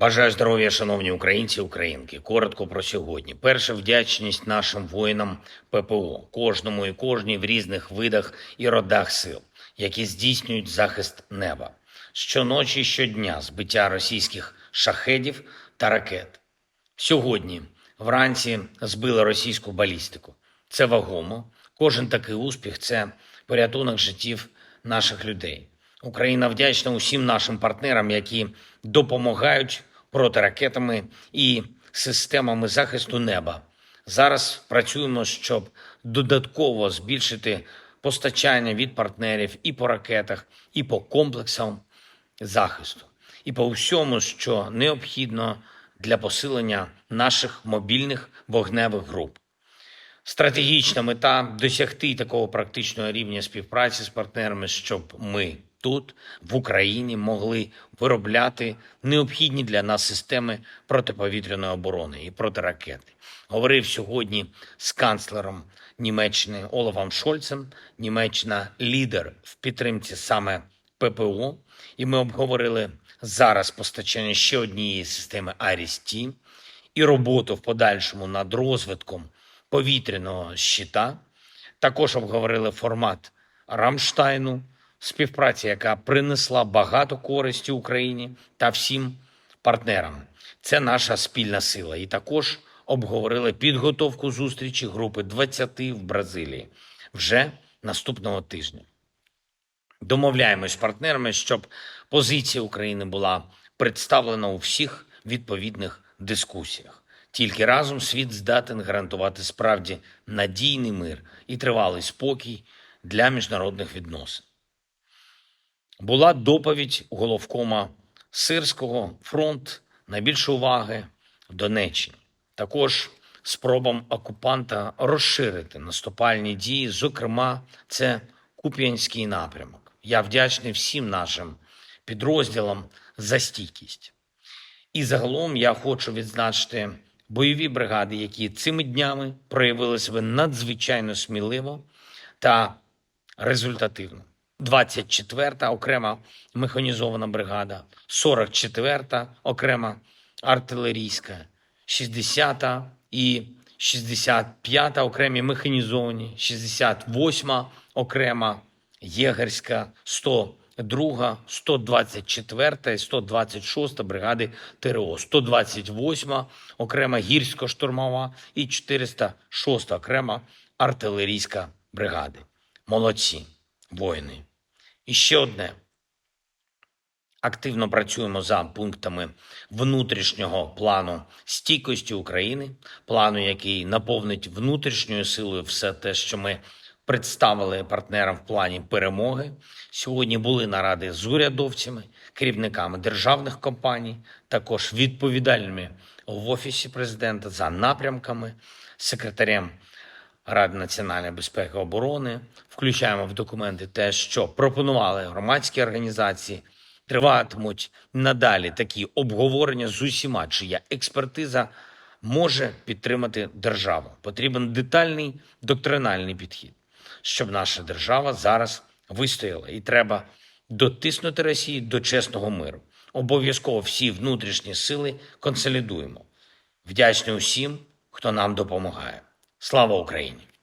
Бажаю здоров'я, шановні українці, українки. Коротко про сьогодні. Перша вдячність нашим воїнам ППО, кожному і кожній в різних видах і родах сил, які здійснюють захист неба. Щоночі, щодня збиття російських шахедів та ракет. Сьогодні вранці збили російську балістику. Це вагомо. Кожен такий успіх це порятунок життів наших людей. Україна вдячна усім нашим партнерам, які допомагають протиракетами і системами захисту неба. Зараз працюємо, щоб додатково збільшити постачання від партнерів і по ракетах, і по комплексам захисту, і по всьому, що необхідно для посилення наших мобільних вогневих груп. Стратегічна мета досягти такого практичного рівня співпраці з партнерами, щоб ми тут, в Україні, могли виробляти необхідні для нас системи протиповітряної оборони і протиракети. Говорив сьогодні з канцлером Німеччини Олафом Шольцем. Німеччина лідер в підтримці саме ППО, і ми обговорили зараз постачання ще однієї системи Арісті і роботу в подальшому над розвитком повітряного щита. Також обговорили формат Рамштайну, співпраця, яка принесла багато користі Україні та всім партнерам. Це наша спільна сила. І також обговорили підготовку зустрічі групи 20 в Бразилії вже наступного тижня. Домовляємось з партнерами, щоб позиція України була представлена у всіх відповідних дискусіях. Тільки разом світ здатен гарантувати справді надійний мир і тривалий спокій для міжнародних відносин. Була доповідь головкома Сирського фронт найбільше уваги в Донеччині. Також спробам окупанта розширити наступальні дії, зокрема, це Куп'янський напрямок. Я вдячний всім нашим підрозділам за стійкість. І загалом я хочу відзначити бойові бригади, які цими днями проявили себе надзвичайно сміливо та результативно. 24-та окрема механізована бригада, 44-та окрема артилерійська, 60-та і 65-та окремі механізовані, 68-та окрема єгерська, 102, 124 і 126 бригади ТРО, 128 окрема гірсько-штурмова і 406 окрема артилерійська бригади. Молодці, воїни. І ще одне. Активно працюємо за пунктами внутрішнього плану стійкості України, плану, який наповнить внутрішньою силою все те, що ми представили партнерам в плані перемоги. Сьогодні були наради з урядовцями, керівниками державних компаній, також відповідальними в офісі президента за напрямками, секретарем Ради національної безпеки і оборони. Включаємо в документи те, що пропонували громадські організації. Триватимуть надалі такі обговорення з усіма, чия експертиза може підтримати державу. Потрібен детальний доктринальний підхід, щоб наша держава зараз вистояла, і треба дотиснути Росію до чесного миру. Обов'язково всі внутрішні сили консолідуємо. Вдячний усім, хто нам допомагає. Слава Україні!